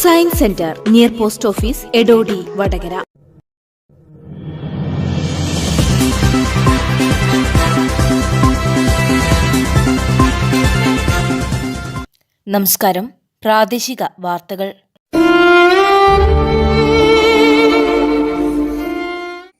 Science centre near post office Edodi Vatakara നമസ്കാരം. പ്രാദേശിക വാർത്തകൾ.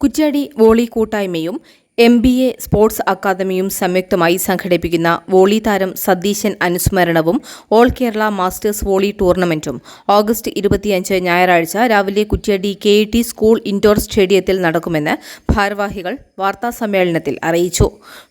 കുറ്റ്യാടി വോളി കൂട്ടായ്മയും എം ബി എ സ്പോർട്സ് അക്കാദമിയും സംയുക്തമായി സംഘടിപ്പിക്കുന്ന വോളി താരം സതീശൻ അനുസ്മരണവും ഓൾ കേരള മാസ്റ്റേഴ്സ് വോളി ടൂർണമെന്റും ഓഗസ്റ്റ് ഇരുപത്തിയഞ്ച് ഞായറാഴ്ച രാവിലെ Kuttiadi K T school indoor സ്റ്റേഡിയത്തിൽ നടക്കുമെന്ന് ഭാരവാഹികൾ വാർത്താസമ്മേളനത്തിൽ അറിയിച്ചു.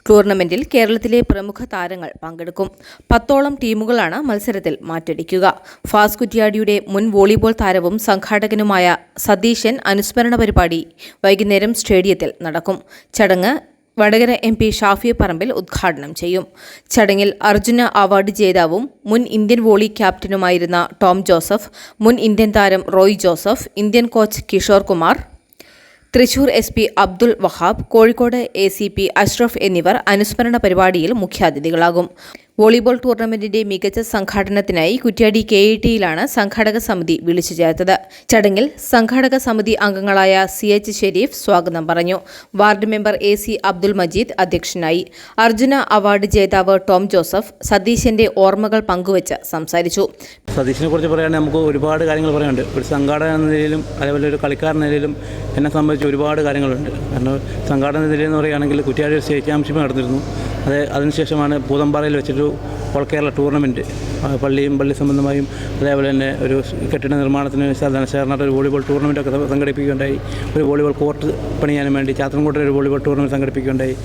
ടൂർണമെന്റിൽ കേരളത്തിലെ പ്രമുഖ താരങ്ങൾ പങ്കെടുക്കും. പത്തോളം ടീമുകളാണ് മത്സരത്തിൽ മാറ്റടിക്കുക. ഫാസ് കുറ്റ്യാടിയുടെ മുൻ വോളിബോൾ താരവും സംഘാടകനുമായ സതീശൻ അനുസ്മരണ പരിപാടി വൈകുന്നേരം സ്റ്റേഡിയത്തിൽ നടക്കും. ചടങ്ങ് വടകര എം പി ഷാഫി പറമ്പിൽ ഉദ്ഘാടനം ചെയ്യും. ചടങ്ങിൽ അർജുന അവാർഡ് ജേതാവും മുൻ ഇന്ത്യൻ വോളി ക്യാപ്റ്റനുമായിരുന്ന ടോം ജോസഫ് മുൻ ഇന്ത്യൻ താരം Roy Joseph Indian coach Kishore Kumar Thrissur S P Abdul Wahab Kozhikode A C P Ashraf എന്നിവർ അനുസ്മരണ പരിപാടിയിൽ മുഖ്യാതിഥികളാകും. വോളിബോൾ ടൂർണമെന്റിന്റെ മികച്ച സംഘാടനത്തിനായി കുറ്റ്യാടി കെ ഇ ടിയിലാണ് സംഘാടക സമിതി വിളിച്ചു ചേർത്തത്. ചടങ്ങിൽ സംഘാടക സമിതി അംഗങ്ങളായ സി എച്ച് ഷെരീഫ് സ്വാഗതം പറഞ്ഞു. Ward member A C Abdul Majeed അധ്യക്ഷനായി. അർജുന അവാർഡ് ജേതാവ് ടോം ജോസഫ് സതീശന്റെ ഓർമ്മകൾ പങ്കുവച്ച് സംസാരിച്ചു. സതീഷിനെ കുറിച്ച് പറയുകയാണെങ്കിൽ നമുക്ക് ഒരുപാട് കാര്യങ്ങൾ പറയാനുണ്ട്. ഒരു സംഘാടക നിലയിലും അതേപോലെ ഒരു കളിക്കാരൻ നിലയിലും എന്നെ സംബന്ധിച്ച് ഒരുപാട് കാര്യങ്ങളുണ്ട്. കാരണം സംഘാടന നിലയിൽ എന്ന് പറയുകയാണെങ്കിൽ കുറ്റിയാടി സ്റ്റേറ്റ് ചാമ്പ്യൻഷിപ്പ് നടന്നിരുന്നു. അത് അതിനുശേഷമാണ് പൂതമ്പാറയിൽ വെച്ചൊരു ഓൾ കേരള ടൂർണമെന്റ് പള്ളിയും പള്ളി സംബന്ധമായും അതേപോലെ തന്നെ ഒരു കെട്ടിട നിർമ്മാണത്തിന് ധനശേഖരണമായിട്ട് ഒരു വോളിബോൾ ടൂർണമെന്റൊക്കെ സംഘടിപ്പിക്കുകയുണ്ടായി. ഒരു വോളിബോൾ കോർട്ട് പണിയാനും വേണ്ടി ചാത്തൻകോട്ടെ ഒരു വോളിബോൾ ടൂർണമെന്റ് സംഘടിപ്പിക്കുകയുണ്ടായി.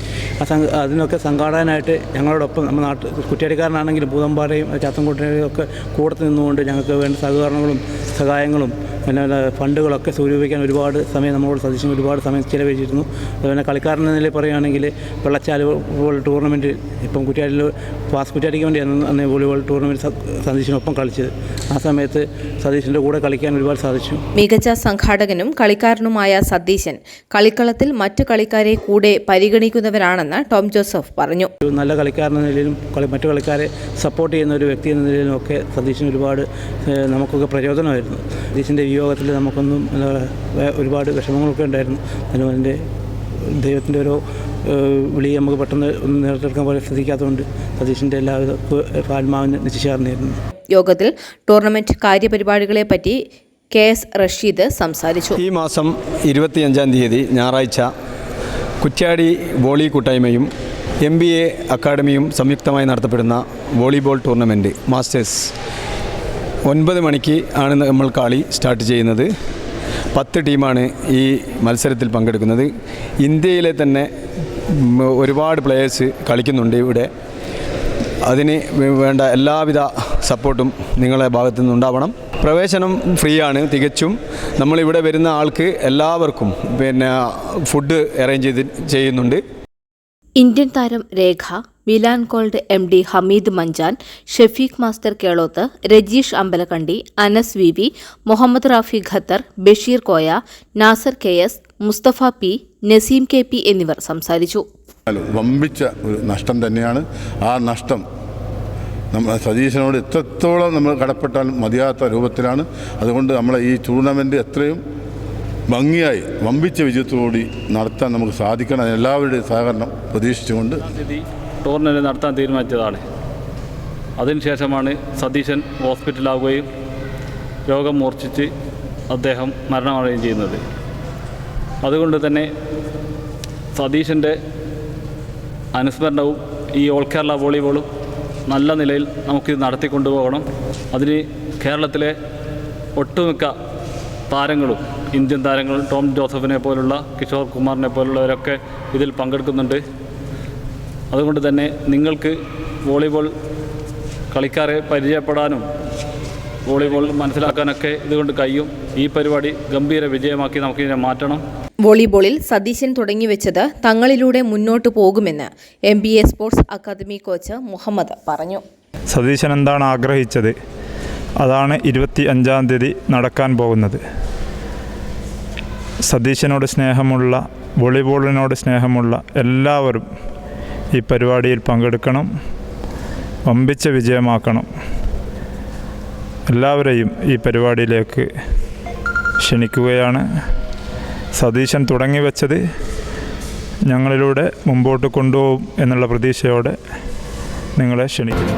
ആ സംഘ അതിനൊക്കെ സംഘാടകനായിട്ട് ഞങ്ങളോടൊപ്പം നമ്മുടെ നാട്ടിൽ കുറ്റിയാടിക്കാരനാണെങ്കിലും പൂതമ്പാറയും ചാത്തൻകോട്ടിനെയും ഒക്കെ കൂടത്ത് നിന്നുകൊണ്ട് ഞങ്ങൾക്ക് വേണ്ട സഹകരണങ്ങളും സഹായങ്ങളും പിന്നെ ഫണ്ടുകളൊക്കെ സ്വരൂപിക്കാൻ ഒരുപാട് സമയം നമ്മളോട് സദൃശ്യം ഒരുപാട് സമയം ചിലവഴിച്ചിരുന്നു. അതുപോലെ കളിക്കാരൻ എന്ന നിലയിൽ പറയുകയാണെങ്കിൽ വെള്ളച്ചാൽ വോളിബോൾ ടൂർണമെന്റ് ഇപ്പം കുറ്റിയാടിയിൽ പാസ് കുറ്റിയാടിക്ക് വേണ്ടിയാണ് അന്ന് വോളിബോൾ ടൂർണമെന്റ് സതീശിനൊപ്പം കളിച്ചത് ആ സമയത്ത് സതീശിന്റെ കൂടെ കളിക്കാൻ ഒരുപാട് സാധിച്ചു. മികച്ച സംഘാടകനും കളിക്കാരനുമായ സതീശൻ കളിക്കളത്തിൽ മറ്റു കളിക്കാരെ കൂടെ പരിഗണിക്കുന്നവരാണെന്ന് ടോം ജോസഫ് പറഞ്ഞു. ഒരു നല്ല കളിക്കാരൻ എന്ന നിലയിലും മറ്റു കളിക്കാരെ സപ്പോർട്ട് ചെയ്യുന്ന ഒരു വ്യക്തി എന്ന നിലയിലും ഒക്കെ സതീശൻ ഒരുപാട് നമുക്കൊക്കെ പ്രചോദനമായിരുന്നു. സതീശിന്റെ വിയോഗത്തിൽ നമുക്കൊന്നും ഒരുപാട് വിഷമങ്ങളൊക്കെ ഉണ്ടായിരുന്നു. അതിനും അതിന്റെ ദൈവത്തിന്റെ ഓരോ വിളി നമുക്ക് പെട്ടെന്ന് ഒന്ന് നേർത്തെടുക്കാൻ പോലെ ശ്രദ്ധിക്കാത്തതുകൊണ്ട് സതീഷിന്റെ എല്ലാവർക്കും ആത്മാവിന് നിശ്ചയാർന്നായിരുന്നു യോഗത്തിൽ ടൂർണമെന്റ് കാര്യപരിപാടികളെപ്പറ്റി കെ എസ് റഷീദ് സംസാരിച്ചു. ഈ മാസം ഇരുപത്തിയഞ്ചാം തീയതി ഞായറാഴ്ച കുറ്റ്യാടി വോളി കൂട്ടായ്മയും എം ബി എ അക്കാഡമിയും സംയുക്തമായി നടത്തപ്പെടുന്ന വോളിബോൾ ടൂർണമെന്റ് മാസ്റ്റേഴ്സ് ഒൻപത് മണിക്ക് ആണ് നമ്മൾ കളി സ്റ്റാർട്ട് ചെയ്യുന്നത്. പത്ത് ടീമാണ് ഈ മത്സരത്തിൽ പങ്കെടുക്കുന്നത്. ഇന്ത്യയിലെ തന്നെ ഒരുപാട് പ്ലെയേഴ്സ് കളിക്കുന്നുണ്ട് ഇവിടെ. അതിന് വേണ്ട എല്ലാവിധ സപ്പോർട്ടും നിങ്ങളെ ഭാഗത്തു നിന്നുണ്ടാവണം. പ്രവേശനം ഫ്രീ ആണ് തികച്ചും. നമ്മളിവിടെ വരുന്ന ആൾക്ക് എല്ലാവർക്കും പിന്നെ ഫുഡ് അറേഞ്ച് ചെയ്ത് ചെയ്യുന്നുണ്ട്. ഇന്ത്യൻ താരം Rekha Milan gold M D Hameed മഞ്ചാൻ Shafeeq master Keloth Rajeesh Ambalakandi Anas V V Muhammad Rafi Qatar Basheer Koya Nasser K S Musthafa P Naseem K P എന്നിവർ സംസാരിച്ചു. വമ്പിച്ച ഒരു നഷ്ടം തന്നെയാണ്. ആ നഷ്ടം നമ്മൾ സതീശനോട് എത്രത്തോളം നമ്മൾ കടപ്പെട്ടാൽ മതിയാത്ത രൂപത്തിലാണ്. അതുകൊണ്ട് നമ്മളെ ഈ ടൂർണമെന്റ് എത്രയും ഭംഗിയായി വമ്പിച്ച വിജയത്തോടുകൂടി നടത്താൻ നമുക്ക് സാധിക്കണം. എല്ലാവരുടെയും സഹകരണം പ്രതീക്ഷിച്ചുകൊണ്ട്. ടൂർണമെന്റ് ടൂർണമെന്റ് നടത്താൻ തീരുമാനിച്ചതാണ്. അതിനുശേഷമാണ് സതീശൻ ഹോസ്പിറ്റലാവുകയും രോഗം മൂർച്ഛിച്ച് അദ്ദേഹം മരണമടയുകയും ചെയ്യുന്നത്. അതുകൊണ്ട് തന്നെ സതീശന്റെ അനുസ്മരണവും ഈ ഓൾ കേരള വോളിബോളും നല്ല നിലയിൽ നമുക്കിത് നടത്തിക്കൊണ്ടുപോകണം. അതിന് കേരളത്തിലെ ഒട്ടുമിക്ക താരങ്ങളും ഇന്ത്യൻ താരങ്ങളും ടോം ജോസഫിനെ പോലുള്ള കിഷോർ കുമാറിനെ പോലുള്ളവരൊക്കെ ഇതിൽ പങ്കെടുക്കുന്നുണ്ട്. അതുകൊണ്ട് തന്നെ നിങ്ങൾക്ക് വോളിബോൾ കളിക്കാരെ പരിചയപ്പെടാനും വോളിബോൾ മനസ്സിലാക്കാനൊക്കെ ഇതുകൊണ്ട് കഴിയും. ഈ പരിപാടി ഗംഭീര വിജയമാക്കി നമുക്കിതിനെ മാറ്റണം. വോളിബോളിൽ സതീശൻ തുടങ്ങിവെച്ചത് തങ്ങളിലൂടെ മുന്നോട്ട് പോകുമെന്ന് M B A sports academy coach Muhammad പറഞ്ഞു. സതീശൻ എന്താണ് ആഗ്രഹിച്ചത്? അതാണ് ഇരുപത്തി അഞ്ചാം തീയതി നടക്കാൻ പോകുന്നത്. സതീശനോട് സ്നേഹമുള്ള വോളിബോളിനോട് സ്നേഹമുള്ള എല്ലാവരും ഈ പരിപാടിയിൽ പങ്കെടുക്കണം വമ്പിച്ച വിജയമാക്കണം. എല്ലാവരെയും ഈ പരിപാടിയിലേക്ക് ക്ഷണിക്കുകയാണ്. സതീശൻ തുടങ്ങി വെച്ചത് ഞങ്ങളിലൂടെ മുമ്പോട്ട് കൊണ്ടുപോകും എന്നുള്ള പ്രതീക്ഷയോടെ നിങ്ങളെ ക്ഷണിക്കുന്നു.